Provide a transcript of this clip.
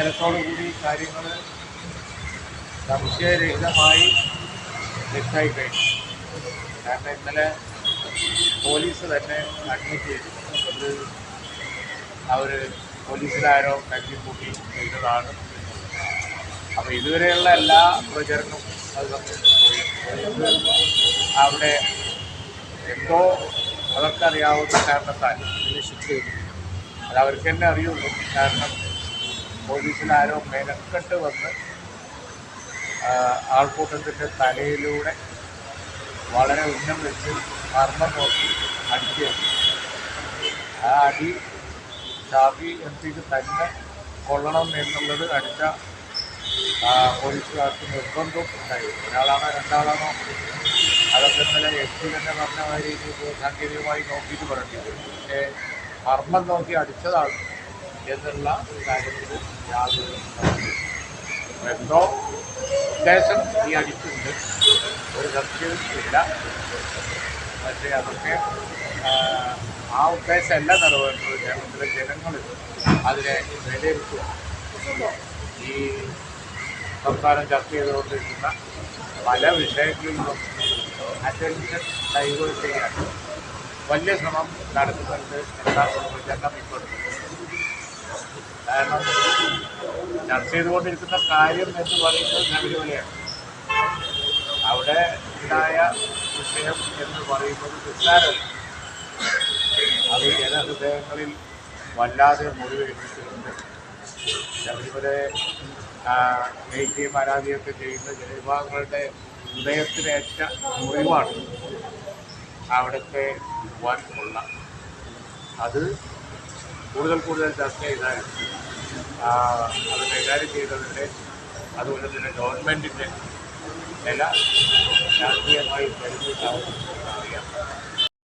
ഇന്നലത്തോടുകൂടി കാര്യങ്ങൾ സംശയരഹിതമായി വ്യക്തമായി കഴിഞ്ഞു. കാരണം ഇന്നലെ പോലീസ് തന്നെ അഡ്മിറ്റ് ചെയ്തു. അത് അവർ പോലീസിലാരോ കരുതിക്കൂട്ടി ചെയ്തതാണ്. അപ്പോൾ ഇതുവരെയുള്ള എല്ലാ പ്രചരണവും അത് തമ്മിൽ അവിടെ എന്തോ അവർക്കറിയാവുന്ന കാരണത്താൽ അത് അവർക്ക് തന്നെ അറിയുള്ളൂ. കാരണം പോലീസിലാരോ മെനക്കെട്ട് വന്ന് ആൾക്കൂട്ടത്തിന്റെ തലയിലൂടെ വളരെ ഉന്നം വെച്ച് മർമ്മം നോക്കി അടിക്കുകയാണ് ആ അടി ഷാഫി എം പിക്ക് തന്നെ കൊള്ളണം എന്നുള്ളത് അടിച്ച പോലീസുകാർക്ക് നിർബന്ധം ഉണ്ടായിരുന്നു ഒരാളാണോ രണ്ടാളാണോ? അതൊക്കെ ഇന്നലെ എസ് പി തന്നെ പറഞ്ഞ മാതിരി സാങ്കേതികമായി നോക്കിയിട്ട് പറഞ്ഞിട്ടുണ്ട് പക്ഷേ മർമ്മം നോക്കി അടിച്ചതാണ് എന്നുള്ള കാര്യത്തിൽ യാതൊരു. എന്തോ ഉദ്ദേശം ഈ അടിച്ചുണ്ട് ഒരു സംശയവും ഇല്ല. പക്ഷേ അതൊക്കെ ആ, ഉദ്ദേശം ഉദ്ദേശമല്ല നിറവേറുന്നത് കേരളത്തിലെ ജനങ്ങൾ അതിനെ വിലയിരുത്തുക. ഈ സംസ്ഥാനം ചർച്ച ചെയ്തുകൊണ്ടിരിക്കുന്ന പല വിഷയങ്ങളിലും അറ്റൻഷൻ ചെയ്യാൻ വലിയ ശ്രമം നടത്തുന്നുണ്ട്. എന്നാണ് പ്രചരണം ഇപ്പോൾ കാരണം ചർച്ച ചെയ്തുകൊണ്ടിരിക്കുന്ന കാര്യം എന്ന് പറയുന്നത് ശബരിമലയാണ് അവിടെ ഉണ്ടായ വിഷയം എന്ന് പറയുന്നത് നിസ്സാരമല്ല. അത് ജനഹൃദയങ്ങളിൽ വല്ലാതെ മുറിവേൽപ്പിച്ചിട്ടുണ്ട്. ശബരിമലയെ ആ, സ്നേഹിക്കുകയും ആരാധിക്കുകയൊക്കെ ചെയ്യുന്ന ജനവിഭാഗങ്ങളുടെ ഹൃദയത്തിനേറ്റ മുറിവാണ് അവിടുത്തെ വൻ കൊള്ള. അത് കൂടുതൽ കൂടുതൽ ചർച്ച ചെയ്താൽ അത് കൈകാര്യം ചെയ്തതിന്റെ അതുപോലെ തന്നെ ഗവൺമെന്റിന്റെ നില രാഷ്ട്രീയമായി പരിമിതമാവും